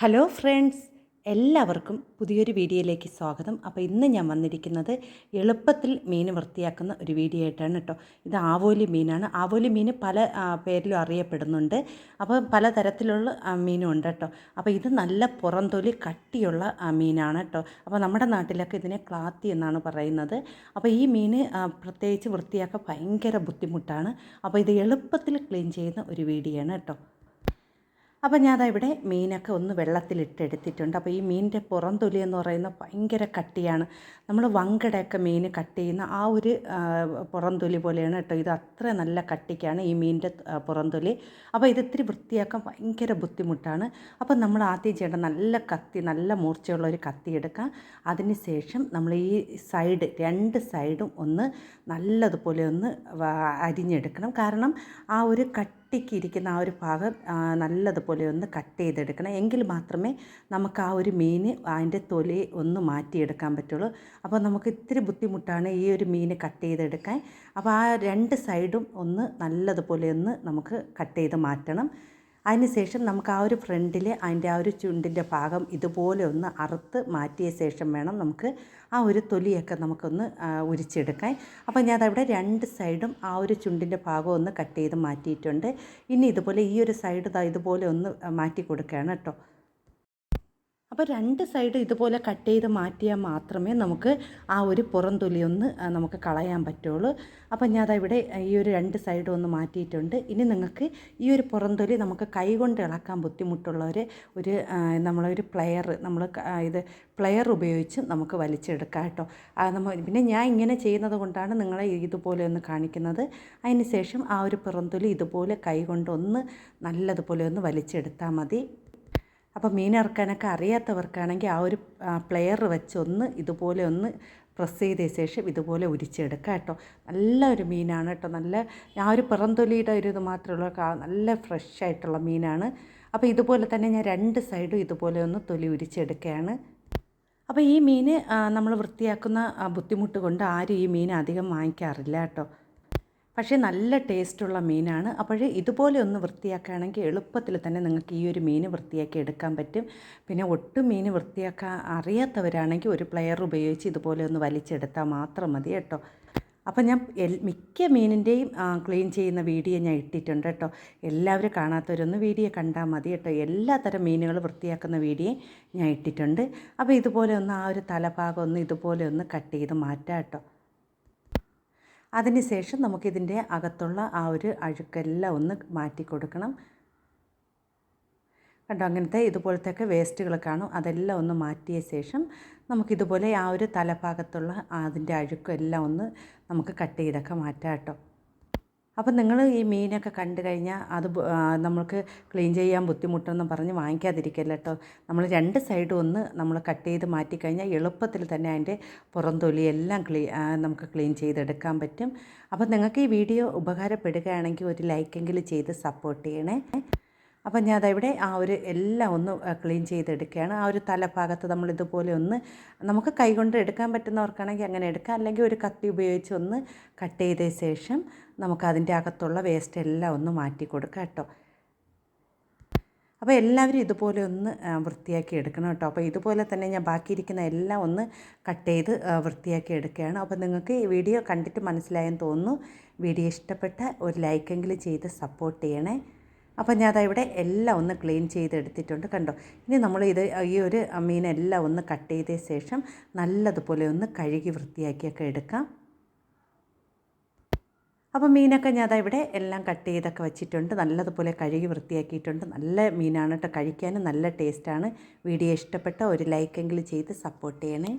Hello friends എല്ലാവർക്കും പുതിയൊരു വീഡിയോയിലേക്ക് സ്വാഗതം. അപ്പോൾ ഇന്ന് ഞാൻ വന്നിരിക്കുന്നത് എളുപ്പത്തിൽ മീൻ വൃത്തിയാക്കുന്ന ഒരു വീഡിയോ ആയിട്ടാണ് കേട്ടോ. ഇത് ആവോലി മീനാണ്. ആവോലി മീൻ പല പേരിലും അറിയപ്പെടുന്നുണ്ട്. അപ്പോൾ പല തരത്തിലുള്ള മീനും ഉണ്ട് കേട്ടോ. അപ്പോൾ ഇത് നല്ല പുറംതൊലി കട്ടിയുള്ള മീനാണ് കേട്ടോ. അപ്പോൾ നമ്മുടെ നാട്ടിലൊക്കെ ഇതിനെ ക്ലാത്തി എന്നാണ് പറയുന്നത്. അപ്പോൾ ഈ മീൻ പ്രത്യേകിച്ച് വൃത്തിയാക്കാൻ ഭയങ്കര ബുദ്ധിമുട്ടാണ്. അപ്പോൾ ഇത് എളുപ്പത്തിൽ ക്ലീൻ ചെയ്യുന്ന ഒരു വീഡിയോ ആണ് കേട്ടോ. അപ്പോൾ ഞാൻ ഇവിടെ മീനൊക്കെ ഒന്ന് വെള്ളത്തിലിട്ടെടുത്തിട്ടുണ്ട് അപ്പോൾ ഈ മീനിന്റെ പുറം തൊലി എന്ന് പറയുന്നത് ഭയങ്കര കട്ടിയാണ്. നമ്മൾ വങ്കടയൊക്കെ മീൻ കട്ട് ചെയ്യുന്ന ആ ഒരു പുറംതൊലി പുറം തൊലി പോലെയാണ് കേട്ടോ. ഇത് അത്ര നല്ല കട്ടിക്കാണ് ഈ മീനിന്റെ പുറം തൊലി അപ്പോൾ ഇത് ഇത്തിരി വൃത്തിയാക്കാൻ ഭയങ്കര ബുദ്ധിമുട്ടാണ്. അപ്പോൾ നമ്മൾ ആദ്യം ചെയ്യേണ്ട നല്ല കത്തി നല്ല മൂർച്ചയുള്ള ഒരു കത്തി എടുക്കാം. അതിന് ശേഷം നമ്മൾ ഈ സൈഡ് രണ്ട് സൈഡും ഒന്ന് നല്ലതുപോലെ ഒന്ന് അരിഞ്ഞെടുക്കണം. കാരണം ആ ഒരു കട്ടിക്ക് ഇരിക്കുന്ന ആ ഒരു ഭാഗം നല്ലതുപോലെ ഒന്ന് കട്ട് ചെയ്തെടുക്കണം. എങ്കിൽ മാത്രമേ നമുക്ക് ആ ഒരു മീൻ അതിന്റെ തൊലി ഒന്ന് മാറ്റിയെടുക്കാൻ പറ്റുള്ളൂ. അപ്പോൾ നമുക്ക് ഇത്തിരി ബുദ്ധിമുട്ടാണ് ഈ ഒരു മീൻ കട്ട് ചെയ്തെടുക്കാൻ. അപ്പോൾ ആ രണ്ട് സൈഡും ഒന്ന് നല്ലതുപോലെ ഒന്ന് നമുക്ക് കട്ട് ചെയ്ത് മാറ്റണം. അതിനുശേഷം നമുക്ക് ആ ഒരു ഫ്രണ്ടിലെ അതിന്റെ ആ ഒരു ചുണ്ടിന്റെ ഭാഗം ഇതുപോലെ ഒന്ന് അറുത്ത് മാറ്റിയ ശേഷം വേണം നമുക്ക് ആ ഒരു തൊലിയൊക്കെ നമുക്കൊന്ന് ഉരിച്ചെടുക്കാൻ. അപ്പോൾ ഞാൻ അതവിടെ രണ്ട് സൈഡും ആ ഒരു ചുണ്ടിന്റെ ഭാഗം ഒന്ന് കട്ട് ചെയ്ത് മാറ്റിയിട്ടുണ്ട്. ഇനി ഇതുപോലെ ഈ ഒരു സൈഡ് ഇതുപോലെ ഒന്ന് മാറ്റി കൊടുക്കുകയാണ് കേട്ടോ. അപ്പോൾ രണ്ട് സൈഡ് ഇതുപോലെ കട്ട് ചെയ്ത് മാറ്റിയാൽ മാത്രമേ നമുക്ക് ആ ഒരു പുറം തൊലി ഒന്ന് നമുക്ക് കളയാൻ പറ്റുള്ളൂ. അപ്പോൾ ഞാൻ ഇവിടെ ഈ ഒരു രണ്ട് സൈഡും ഒന്ന് മാറ്റിയിട്ടുണ്ട്. ഇനി നിങ്ങൾക്ക് ഈ ഒരു പുറം തൊലി നമുക്ക് കൈ കൊണ്ട് ഇളക്കാൻ ബുദ്ധിമുട്ടുള്ളവർ ഒരു നമ്മളൊരു പ്ലെയർ നമ്മൾ ഇത് പ്ലെയർ ഉപയോഗിച്ച് നമുക്ക് വലിച്ചെടുക്കാം കേട്ടോ. അത് നമ്മ പിന്നെ ഞാൻ ഇങ്ങനെ ചെയ്യുന്നത് കൊണ്ടാണ് നിങ്ങളെ ഇതുപോലെ ഒന്ന് കാണിക്കുന്നത്. അതിന് ശേഷം ആ ഒരു പുറംതൊലി ഇതുപോലെ കൈ കൊണ്ടൊന്ന് നല്ലതുപോലെ ഒന്ന് വലിച്ചെടുത്താൽ മതി. അപ്പോൾ മീൻ ഇറക്കാനൊക്കെ അറിയാത്തവർക്കാണെങ്കിൽ ആ ഒരു പ്ലെയർ വെച്ച് ഒന്ന് ഇതുപോലെ ഒന്ന് പ്രസ് ചെയ്ത ശേഷം ഇതുപോലെ ഉരിച്ചെടുക്കുക കേട്ടോ. നല്ല ഒരു മീനാണ് കേട്ടോ. നല്ല ആ ഒരു പിറന്തൊലിയുടെ ഒരു ഇത് മാത്രമുള്ള നല്ല ഫ്രഷ് ആയിട്ടുള്ള മീനാണ്. അപ്പോൾ ഇതുപോലെ തന്നെ ഞാൻ രണ്ട് സൈഡും ഇതുപോലെ ഒന്ന് തൊലി ഉരിച്ചെടുക്കുകയാണ്. അപ്പോൾ ഈ മീൻ നമ്മൾ വൃത്തിയാക്കുന്ന ബുദ്ധിമുട്ട് കൊണ്ട് ആരും ഈ മീൻ അധികം വാങ്ങിക്കാറില്ല കേട്ടോ. പക്ഷേ നല്ല ടേസ്റ്റുള്ള മീനാണ്. അപ്പോൾ ഇതുപോലെ ഒന്ന് വൃത്തിയാക്കുകയാണെങ്കിൽ എളുപ്പത്തിൽ തന്നെ നിങ്ങൾക്ക് ഈ ഒരു മീൻ വൃത്തിയാക്കി എടുക്കാൻ പറ്റും. പിന്നെ ഒട്ടും മീൻ വൃത്തിയാക്കാൻ അറിയാത്തവരാണെങ്കിൽ ഒരു പ്ലെയർ ഉപയോഗിച്ച് ഇതുപോലെ ഒന്ന് വലിച്ചെടുത്താൽ മാത്രം മതി കേട്ടോ. അപ്പോൾ ഞാൻ എൽ- മിക്ക മീനിന്റെയും ക്ലീൻ ചെയ്യുന്ന വീഡിയോ ഞാൻ ഇട്ടിട്ടുണ്ട് കേട്ടോ. എല്ലാവരും കാണാത്തവരൊന്ന് വീഡിയോ കണ്ടാൽ മതി കേട്ടോ. എല്ലാ തരം മീനുകൾ വൃത്തിയാക്കുന്ന വീഡിയോ ഞാൻ ഇട്ടിട്ടുണ്ട്. അപ്പോൾ ഇതുപോലെ ഒന്ന് ആ ഒരു തലഭാഗം ഒന്ന് ഇതുപോലെ ഒന്ന് കട്ട് ചെയ്ത് മാറ്റാം കേട്ടോ. അതിനുശേഷം നമുക്കിതിന്റെ അകത്തുള്ള ആ ഒരു അഴുക്കെല്ലാം ഒന്ന് മാറ്റി കൊടുക്കണം. കണ്ടോ അങ്ങനത്തെ ഇതുപോലത്തെ ഇതുപോലത്തെയൊക്കെ വേസ്റ്റുകൾ കാണും. അതെല്ലാം ഒന്ന് മാറ്റിയ ശേഷം നമുക്കിതുപോലെ ആ ഒരു തലഭാഗത്തുള്ള അതിന്റെ അഴുക്കും എല്ലാം ഒന്ന് നമുക്ക് കട്ട് ചെയ്തൊക്കെ മാറ്റാം കേട്ടോ. അപ്പം നിങ്ങൾ ഈ മീനൊക്കെ കണ്ടു കഴിഞ്ഞാൽ അത് നമ്മൾക്ക് ക്ലീൻ ചെയ്യാൻ ബുദ്ധിമുട്ടെന്ന് പറഞ്ഞ് വാങ്ങിക്കാതിരിക്കല്ല കേട്ടോ. നമ്മൾ രണ്ട് സൈഡും ഒന്ന് നമ്മൾ കട്ട് ചെയ്ത് മാറ്റിക്കഴിഞ്ഞാൽ എളുപ്പത്തിൽ തന്നെ അതിന്റെ പുറം തൊലി എല്ലാം ക്ലീ നമുക്ക് ക്ലീൻ ചെയ്തെടുക്കാൻ പറ്റും. അപ്പം നിങ്ങൾക്ക് ഈ വീഡിയോ ഉപകാരപ്പെടുകയാണെങ്കിൽ ഒരു ലൈക്കെങ്കിലും ചെയ്ത് സപ്പോർട്ട് ചെയ്യണേ. അപ്പം ഞാൻ അതവിടെ ആ ഒരു എല്ലാം ഒന്ന് ക്ലീൻ ചെയ്തെടുക്കുകയാണ്. ആ ഒരു തലഭാഗത്ത് നമ്മൾ ഇതുപോലെ ഒന്ന് നമുക്ക് കൈകൊണ്ട് എടുക്കാൻ പറ്റുന്നവർക്കാണെങ്കിൽ അങ്ങനെ എടുക്കാം. അല്ലെങ്കിൽ ഒരു കത്തി ഉപയോഗിച്ച് ഒന്ന് കട്ട് ചെയ്ത ശേഷം നമുക്ക് അതിന്റെ അകത്തുള്ള വേസ്റ്റ് എല്ലാം ഒന്ന് മാറ്റി കൊടുക്കാം കേട്ടോ. അപ്പോൾ എല്ലാവരും ഇതുപോലെ ഒന്ന് വൃത്തിയാക്കി എടുക്കണം കേട്ടോ. അപ്പോൾ ഇതുപോലെ തന്നെ ഞാൻ ബാക്കിയിരിക്കുന്ന എല്ലാം ഒന്ന് കട്ട് ചെയ്ത് വൃത്തിയാക്കി എടുക്കുകയാണ്. അപ്പോൾ നിങ്ങൾക്ക് ഈ വീഡിയോ കണ്ടിട്ട് മനസ്സിലായെന്ന് തോന്നുന്നു. വീഡിയോ ഇഷ്ടപ്പെട്ട ഒരു ലൈക്കെങ്കിലും ചെയ്ത് സപ്പോർട്ട് ചെയ്യണേ. അപ്പോൾ ഞാൻ ഇവിടെ എല്ലാം ഒന്ന് ക്ലീൻ ചെയ്തെടുത്തിട്ടുണ്ട് കണ്ടോ? ഇനി നമ്മൾ ഇത് ഈ ഒരു മീനെല്ലാം ഒന്ന് കട്ട് ചെയ്ത ശേഷം നല്ലതുപോലെ ഒന്ന് കഴുകി വൃത്തിയാക്കിയൊക്കെ എടുക്കാം. അപ്പോൾ മീനൊക്കെ ഞാൻ ഇവിടെ എല്ലാം കട്ട് ചെയ്തൊക്കെ വെച്ചിട്ടുണ്ട്. നല്ലതുപോലെ കഴുകി വൃത്തിയാക്കിയിട്ടുണ്ട്. നല്ല മീനാണ് കേട്ടോ കഴിക്കാനും. നല്ല ടേസ്റ്റാണ്. വീഡിയോ ഇഷ്ടപ്പെട്ട ഒരു ലൈക്കെങ്കിലും ചെയ്ത് സപ്പോർട്ട് ചെയ്യണേ.